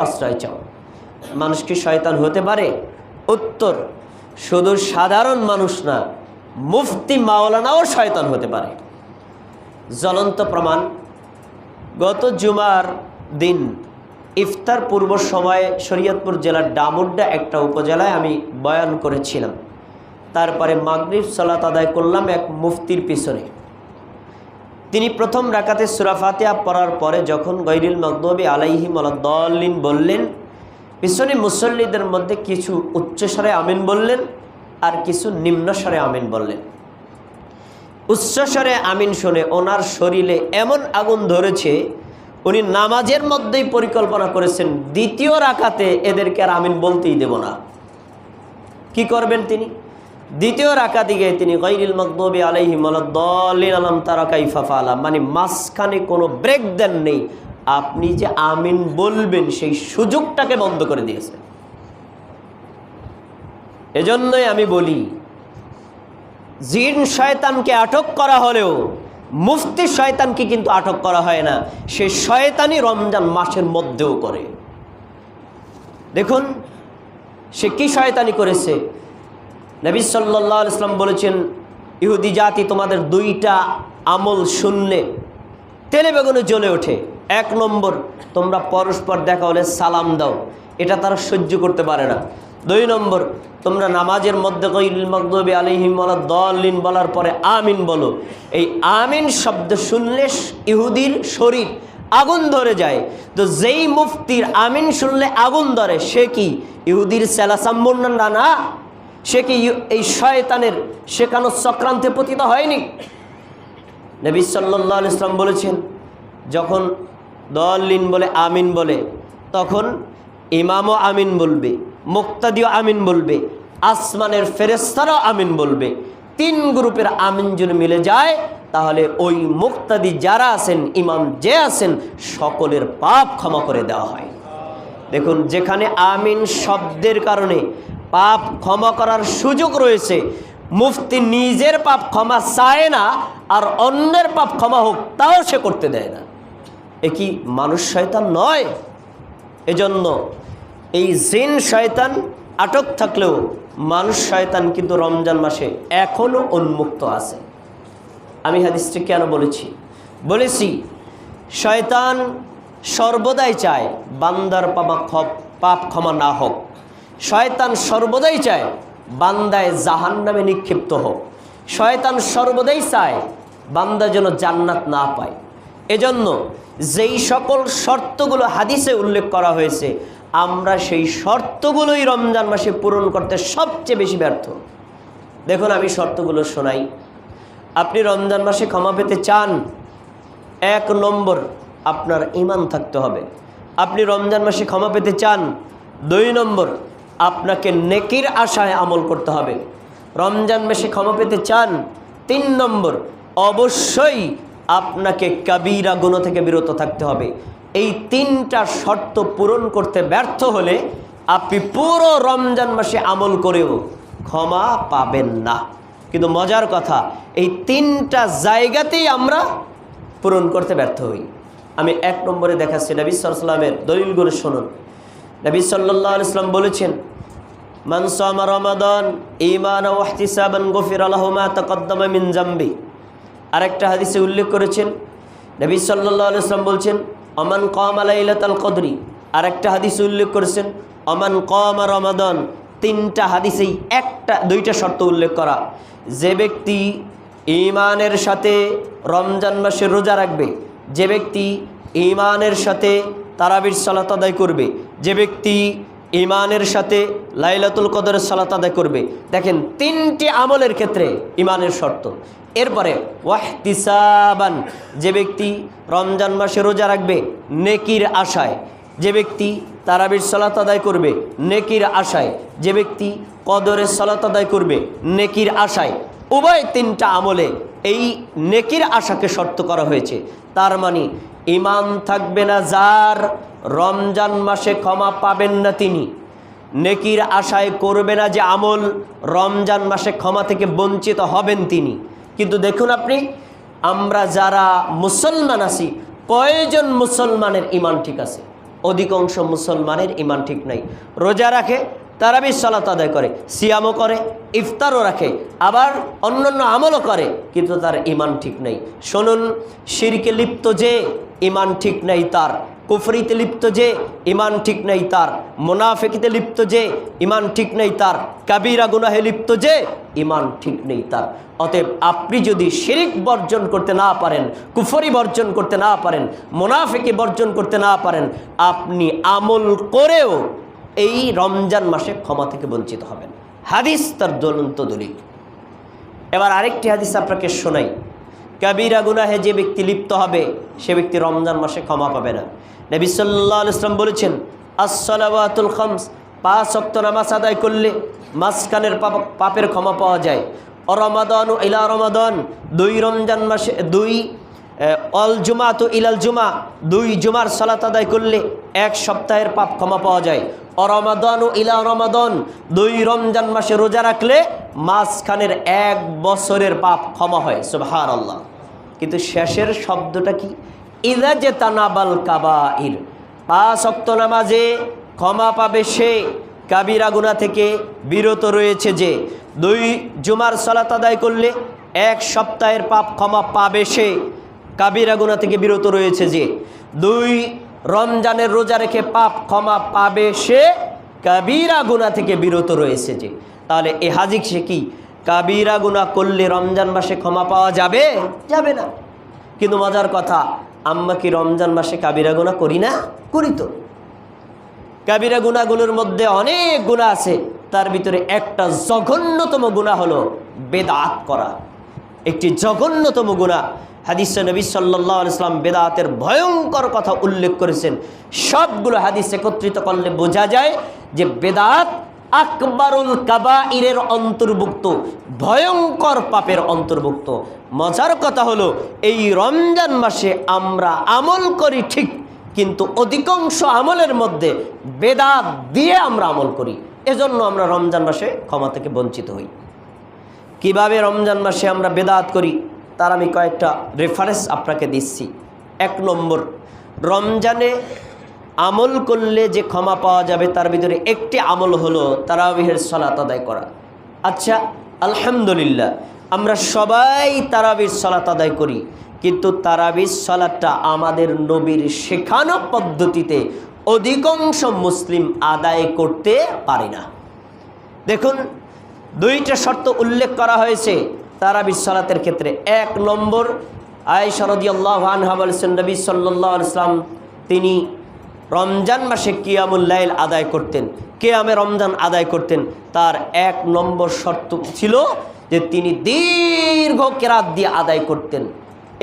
আশ্রয় চাও। মানুষ কি শয়তান হতে পারে? উত্তর, শুধু সাধারণ মানুষ না, মুফতি মাওলানাও শয়তান হতে পারে। জ্বলন্ত প্রমাণ, গত জুমার দিন ইফতার পূর্ব সময়ে শরীয়তপুর জেলার ডামুড্ডা একটা উপজেলায় আমি বয়ান করেছিলাম। তারপরে মাগরিব সালাত আদায় করলাম এক মুফতির পিছনে। তিনি প্রথম রাকাতে সুরাফাতিয়া পড়ার পরে যখন গৈরিল মকদবী আলাইহিম দলিন বললেন, পিছনে মুসল্লিদের মধ্যে কিছু উচ্চস্বরে আমিন বললেন আর কিছু নিম্নস্বরে আমিন বললেন। উচ্চস্বরে আমিন শুনে ওনার শরীরে এমন আগুন ধরেছে, উনি নামাজের মধ্যেই পরিকল্পনা করেছেন, দ্বিতীয় রাকাতে এদেরকে আর আমিন বলতেই দেব না। কি করবেন তিনি? দ্বিতীয় রাখা দিকে তিনি গৈরিল মকদবী আলাইহিম দলিন আলম তারা কাইফাফা আলাম মানে মাঝখানে কোনো ব্রেক দেন নেই। আপনি যে আমিন বলবেন, সেই সুযোগটাকে বন্ধ করে দিয়েছে। এজন্যই আমি বলি, জিন শয়তানকে আটক করা হলেও, মুফতি শয়তানকে কিন্তু আটক করা হয় না। সে শয়তানি রমজান মাসের মধ্যেও করে। দেখুন, সে কি শয়তানি করেছে? নবী সাল্লাহ ইসলাম বলেছেন, ইহুদি জাতি তোমাদের দুইটা আমল শূন্যে তেলে বেগুনে জ্বলে ওঠে। এক নম্বর, তোমরা পরস্পর দেখা হলে সালাম দাও। এটা তারা সহ্য করতে পারে না। দুই নম্বর, তোমরা নামাজের মধ্যে মকদবী আলিহিম দলিন বলার পরে আমিন বলো। এই আমিন শব্দ শুনলে ইহুদির শরীর আগুন ধরে যায়। তো যেই মুফতির আমিন শুনলে আগুন ধরে, সে কি? ইহুদির সেলাসাম্বন্না না? সে কি এই শয়তানের শেখানো চক্রান্তে পতিত হয়নি? নবী সাল্লাহ ইসলাম বলেছেন, যখন দলিন বলে আমিন বলে, তখন ইমামও আমিন বলবে, মুক্তাদিও আমিন বলবে, আসমানের ফেরেস্তারাও আমিন বলবে। তিন গ্রুপের আমিন যদি মিলে যায়, তাহলে ওই মুক্তাদি যারা আছেন, ইমাম যে আছেন, সকলের পাপ ক্ষমা করে দেওয়া হয়। দেখুন, যেখানে আমিন শব্দের কারণে পাপ ক্ষমা করার সুযোগ রয়েছে। মুফতি নিজের পাপ ক্ষমা চায় না, আর অন্যের পাপ ক্ষমা হোক, তাও সে করতে দেয় না। এ কি মানুষ শয়তান নয়? এজন্য এই জিন শয়তান আটক থাকলেও মানুষ শয়তান কিন্তু রমজান মাসে এখনও উন্মুক্ত আছে। আমি হাদিসটি কেন বলেছি? বলেছি, শয়তান সর্বদাই চায় বান্দার পাপা পাপ ক্ষমা না হোক। শয়তান সর্বদাই চায়, বান্দায় জাহান নামে নিক্ষিপ্ত হোক। শয়তান সর্বদাই চায়, বান্দা যেন জান্নাত না পায়। এজন্য যেই সকল শর্তগুলো হাদিসে উল্লেখ করা হয়েছে, আমরা সেই শর্তগুলোই রমজান মাসে পূরণ করতে সবচেয়ে বেশি ব্যর্থ। দেখুন, আমি শর্তগুলো শোনাই। আপনি রমজান মাসে ক্ষমা পেতে চান, এক নম্বর আপনার ইমান থাকতে হবে। আপনি রমজান মাসে ক্ষমা পেতে চান, দুই নম্বর আপনাকে নেকির আশায় আমল করতে হবে। রমজান মাসে ক্ষমা পেতে চান, তিন নম্বর, অবশ্যই আপনাকে কাবিরা গুণ থেকে বিরত থাকতে হবে। এই তিনটা শর্ত পূরণ করতে ব্যর্থ হলে আপনি পুরো রমজান মাসে আমল করেও ক্ষমা পাবেন না। কিন্তু মজার কথা, এই তিনটা জায়গাতেই আমরা পূরণ করতে ব্যর্থ হই। আমি এক নম্বরে দেখাচ্ছি, নবী সাল্লামের দলিলগুলো শুনুন। নবী সাল্লাহ ইসলাম বলেছেন মানসামা রমাদান ইমান ওয়াহতিসাবান গফির আলহমা তকদ্দমা মিন জাম্বি। আরেকটা হাদিসে উল্লেখ করেছেন, নবী সাল্লাহ ইসলাম বলছেন, অমান কম আলাইলাতাল কদরি। আরেকটা হাদিসে উল্লেখ করেছেন, অমান কম রমাদান। তিনটা হাদিসেই একটা, দুইটা শর্ত উল্লেখ করা। যে ব্যক্তি ইমানের সাথে রমজান মাসে রোজা রাখবে, যে ব্যক্তি ইমানের সাথে তারাবির সালাত আদায় করবে, যে ব্যক্তি ইমানের সাথে লাইলাতুল কদরের সালাত আদায় করবে। দেখেন, তিনটি আমলের ক্ষেত্রে ইমানের শর্ত। এরপরে, ওয়াহতিসাবান, যে ব্যক্তি রমজান মাসে রোজা রাখবে, নেকির আশায়। যে ব্যক্তি তারাবির সালাত আদায় করবে, নেকির আশায়। যে ব্যক্তি কদরের সালাত আদায় করবে, নেকির আশায়। উভয় তিনটা আমলে এই নেকির আশাকে শর্ত করা হয়েছে। তার মানে ইমান থাকবে না যার, রমজান মাসে ক্ষমা পাবেন না তিনি। নেকির আশায় করবে না যে আমল, রমজান মাসে ক্ষমা থেকে বঞ্চিত হবেন তিনি। কিন্তু দেখুন আপনি, আমরা যারা মুসলমান আছি, কয়জন মুসলমানের ইমান ঠিক আছে? অধিকাংশ মুসলমানের ইমান ঠিক নাই। রোজা রাখে তারাবির সালাত আদায় করে, সিয়ামও করে, ইফতারও রাখে, আবার অন্যান্য আমলও করে, কিন্তু তার ইমান ঠিক নেই। শুনুন, শিরকে লিপ্ত যে ইমান ঠিক নেই তার। কুফরিতে লিপ্ত যে, ইমান ঠিক নেই তার। মোনাফেকিতে লিপ্ত যে, ইমান ঠিক নেই তার। কাবিরা গুনাহে লিপ্ত যে, ইমান ঠিক নেই তার। অতএব আপনি যদি শিরিক বর্জন করতে না পারেন, কুফরি বর্জন করতে না পারেন, মোনাফেকি বর্জন করতে না পারেন, আপনি আমল করেও এই রমজান মাসে ক্ষমা থেকে বঞ্চিত হবেন। হাদিস তার জ্বলন্ত দলিল। এবার আরেকটি হাদিস আপনাকে শোনাই। কাবিরা গুনাহে যে ব্যক্তি লিপ্ত হবে, সে ব্যক্তি রমজান মাসে ক্ষমা পাবে না। নবী সাল্লাহ ইসলাম বলেছেন আসসালাবাতুল খামস পাঁচ অক্ত নামাজ আদায় করলে মাঝখানের পাপ- পাপের ক্ষমা পাওয়া যায়। অরমাদন ইলা রমাদন, দুই রমজান মাসে, দুই অল জুমা তো ইলাল জুমা, দুই জুমার সালাত আদায় করলে এক সপ্তাহের পাপ ক্ষমা পাওয়া যায়। অরমাদন ইলা রমাদন, দুই রমজান মাসে রোজা রাখলে মাঝখানের এক বছরের পাপ ক্ষমা হয়। সুবহান আল্লাহ কিন্তু শেষের শব্দটা কি? ইদা যে তানাবাল কাবাইর। পাঁচ অক্ত নামাজে ক্ষমা পাবে সে। কাবিরা গুনা থেকে বিরত রয়েছে যে। দুই জুমার সালাত আদায় করলে এক সপ্তাহের পাপ ক্ষমা পাবে সে। কাবিরা গুনা থেকে বিরত রয়েছে যে। দুই রমজানের রোজা রেখে পাপ ক্ষমা পাবে সে। কাবিরা গুনা থেকে বিরত রয়েছে যে। তাহলে এ হাজিক সে কি? কাবিরা গুনা করলে রমজান মাসে ক্ষমা পাওয়া যাবে? যাবে না। কিন্তু মজার কথা, আম্মা কি রমজান মাসে কাবিরা গুনা করি না? করি তো। কাবিরা গুনাগুলোর মধ্যে অনেক গুণা আছে। তার ভিতরে একটা জঘন্যতম গুণা হলো বেদাত করা। একটি জঘন্যতম গুণা হাদিস নবী সাল্লাহ ইসলাম বেদাতের ভয়ঙ্কর কথা উল্লেখ করেছেন। সবগুলো হাদিস একত্রিত করলে বোঝা যায় যে বেদাত আকবরুল কাবাইরের অন্তর্ভুক্ত, ভয়ঙ্কর পাপের অন্তর্ভুক্ত। মজার কথা হলো, এই রমজান মাসে আমরা আমল করি ঠিক, কিন্তু অধিকাংশ আমলের মধ্যে বেদাত দিয়ে আমরা আমল করি। এজন্য আমরা রমজান মাসে ক্ষমা থেকে বঞ্চিত হই। কীভাবে রমজান মাসে আমরা বেদাত করি? তার আমি কয়েকটা রেফারেন্স আপনাকে দিচ্ছি। এক নম্বর, রমজানে আমল করলে যে ক্ষমা পাওয়া যাবে, তার ভিতরে একটি আমল হলো তারাবিহের সলাত আদায় করা। আচ্ছা আলহামদুলিল্লাহ, আমরা সবাই তারাবির সলাত আদায় করি, কিন্তু তারাবির সলাতটা আমাদের নবীর শেখানো পদ্ধতিতে অধিকাংশ মুসলিম আদায় করতে পারে না। দেখুন, দুইটা শর্ত উল্লেখ করা হয়েছে তারাবির সলাতের ক্ষেত্রে। এক নম্বর আয় শরদি আল্লাহ আনহা বলছেন, নবী সাল্লাহ ইসলাম তিনি রমজান মাসে কিয়ামুল্লাইল আদায় করতেন। কেয়ামে রমজান আদায় করতেন। তার এক নম্বর শর্ত ছিল যে তিনি দীর্ঘ কেরাত দিয়ে আদায় করতেন।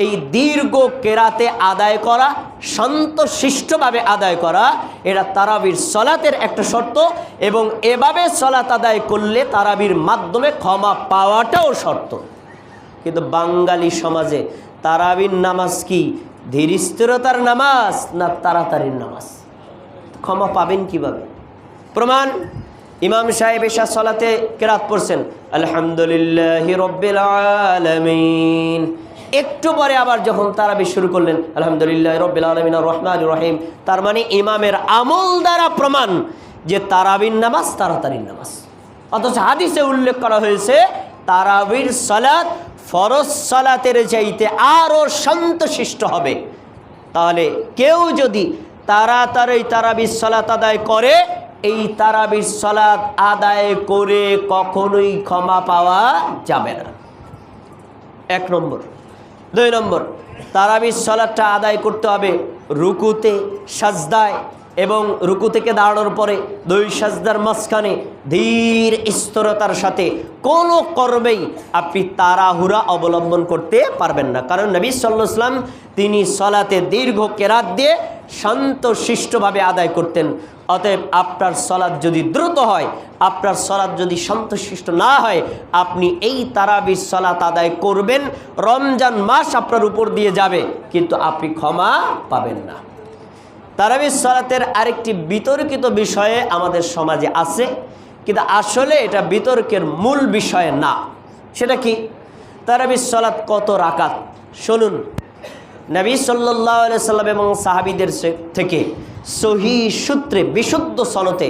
এই দীর্ঘ কেরাতে আদায় করা শান্তশিষ্টভাবে আদায় করা, এটা তারাবির সলাতের একটা শর্ত এবং এভাবে সলাত আদায় করলে তারাবির মাধ্যমে ক্ষমা পাওয়াটাও শর্ত। কিন্তু বাঙালি সমাজে তারাবির নামাজ কি? ধীরস্থিরতার নামাজ না তাড়াতাড়ির নামাজ? ক্ষমা পাবেন কীভাবে? প্রমাণ, ইমাম সাহেব এসা সলাতে কেরাত পড়ছেন, আলহামদুলিল্লাহ রব্বিল আলামিন। একটু পরে আবার যখন তারাবি শুরু করলেন, আলহামদুলিল্লাহ রব্বিল আলমিন রহমান রহিম। তার মানে ইমামের আমল দ্বারা প্রমাণ যে তারাবির নামাজ তাড়াতাড়ির নামাজ। অথচ হাদিসে উল্লেখ করা হয়েছে, তারাবির সালাত ফরজ সালাতের চাইতে আরও শান্তশিষ্ট হবে। তাহলে কেউ যদি তাড়াতাড়ি তারাবির সালাত আদায় করে, এই তারাবির সালাত আদায় করে কখনোই ক্ষমা পাওয়া যাবে না। এক নম্বর। দুই নম্বর, তারাবির সলাদটা আদায় করতে হবে রুকুতে, সাজদায় এবং রুকু থেকে দাঁড়ানোর পরে দুই সাজদার মাঝখানে ধীর স্থিরতার সাথে কোনো কর্মেই আপনি তাড়াহুড়া অবলম্বন করতে পারবেন না। কারণ নবী সাল্লাম তিনি সলাতে দীর্ঘ কেরাত দিয়ে শান্ত শিষ্টভাবে আদায় করতেন। অতএব আপনার সলাদ যদি দ্রুত হয়, আপনার সলাদ যদি শান্তশিষ্ট না হয়, আপনি এই তারাবির সলাত আদায় করবেন। রমজান মাস আপনার উপর দিয়ে যাবে, কিন্তু আপনি ক্ষমা পাবেন না। তারাবির সলাতের আরেকটি বিতর্কিত বিষয়ে আমাদের সমাজে আছে, কিন্তু আসলে এটা বিতর্কের মূল বিষয় না। সেটা কি? তারাবির সলাত কত রাকাত? শুনুন। নবী সাল্লাহ সাল্লাম এবং সাহাবিদের থেকে সহি সূত্রে বিশুদ্ধ সনতে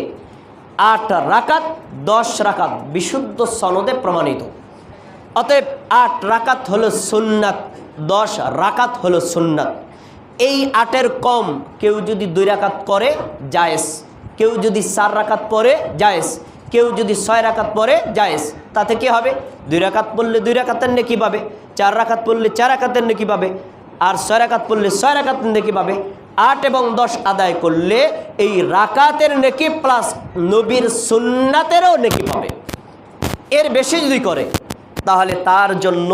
আট রাকাত, দশ রাকাত বিশুদ্ধ সনদে প্রমাণিত। অতএব আট রাকাত হলো সুন্নাত, দশ রাকাত হলো সুন্নাত। এই আটের কম কেউ যদি দুই রাকাত করে, জায়েজ। কেউ যদি চার রাকাত পরে জায়েজ। কেউ যদি ছয় রাকাত পরে জায়েজ। তাতে কি হবে? দুই রাকাত পড়লে দুই রাকাতের নেকি পাবে, চার রাকাত পড়লে চার রাকাতের নেকি পাবে। আর ছয় রাকাত পড়লে ছয় রাকাত নেকি পাবে আট এবং দশ আদায় করলে এই রাকাতের নেকি প্লাস নবীর সুন্নাতেরও নেকি পাবে। এর বেশি যদি করে, তাহলে তার জন্য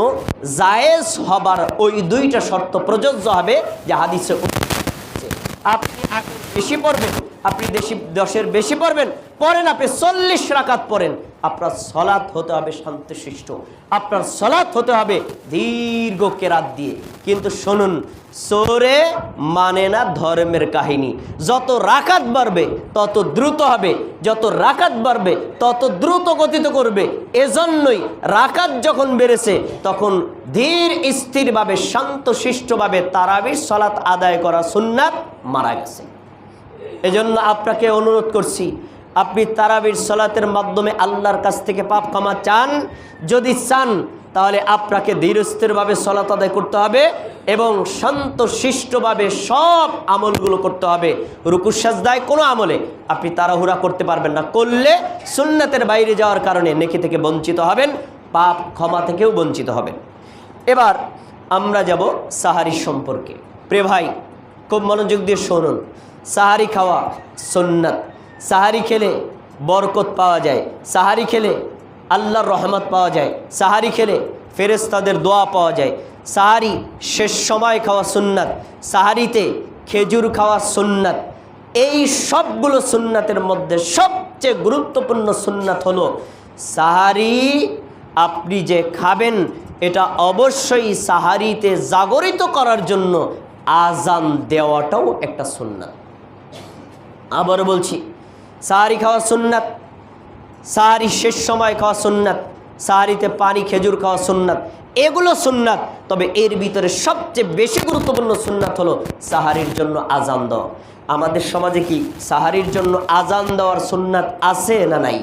জায়েজ হবার ওই দুইটা শর্ত প্রযোজ্য হবে যে হাদিসে আপনি বেশি পড়বেন আপনি দেশি দশের বেশি পড়বেন, পড়েন আপনি চল্লিশ রাকাত পড়েন। আপনার সলাৎ হতে হবে শান্তশিষ্ট। আপনার সলাৎ হতে হবে দীর্ঘ কেরাত দিয়ে। কিন্তু শুনুন, সোরে মানে না ধর্মের কাহিনী। যত রাকাত বাড়বে, তত দ্রুত হবে। যত রাকাত বাড়বে, তত দ্রুত গতিতে করবে। এজন্যই রাকাত যখন বেড়েছে, তখন ধীর, স্থিরভাবে, শান্তশিষ্টভাবে তারাবির সলাৎ আদায় করা সুন্নাত মারা গেছে। এজন্য আপনাকে অনুরোধ করছি, আপনি তারাবির সলাতের মাধ্যমে আল্লাহর কাছ থেকে পাপ ক্ষমা চান। যদি চান, তাহলে আপনাকে ধীরস্থিরভাবে সলাত আদায় করতে হবে এবং শান্ত শিষ্টভাবে সব আমলগুলো করতে হবে। রুকুসাজদায় কোনো আমলে আপনি তাড়াহুড়া করতে পারবেন না। করলে সুন্নাতের বাইরে যাওয়ার কারণে নেকি থেকে বঞ্চিত হবেন, পাপ ক্ষমা থেকেও বঞ্চিত হবেন। এবার আমরা যাব সাহারি সম্পর্কে। প্রে ভাই, খুব মনোযোগ দিয়ে শুনুন। সাহারি খাওয়া সুন্নাত। সাহারি খেলে বরকত পাওয়া যায়। সাহারি খেলে আল্লাহর রহমত পাওয়া যায়। সাহারি খেলে ফেরেস্তাদের দোয়া পাওয়া যায়। সাহারি শেষ সময় খাওয়া সুন্নাত। সাহারিতে খেজুর খাওয়া সুন্নাত। এই সবগুলো সুন্নাতের মধ্যে সবচেয়ে গুরুত্বপূর্ণ সুন্নাত হলো সাহারি আপনি যে খাবেন, এটা অবশ্যই সাহারিতে জাগরিত করার জন্য আজান দেওয়াটাও একটা সুন্নাত। আবার বলছি সাহারি খাওয়া সুন্নাত সাহারি শেষ সময় খাওয়া সুন্নাত সাহারিতে পানি, খেজুর খাওয়া সুন্নাত, এগুলো সুন্নাত। তবে এর ভিতরে সবচেয়ে বেশি গুরুত্বপূর্ণ সুন্নাত হলো সাহারির জন্য আজান দেওয়া। আমাদের সমাজে কি সাহারির জন্য আজান দেওয়ার সুন্নাত আছে না নাই?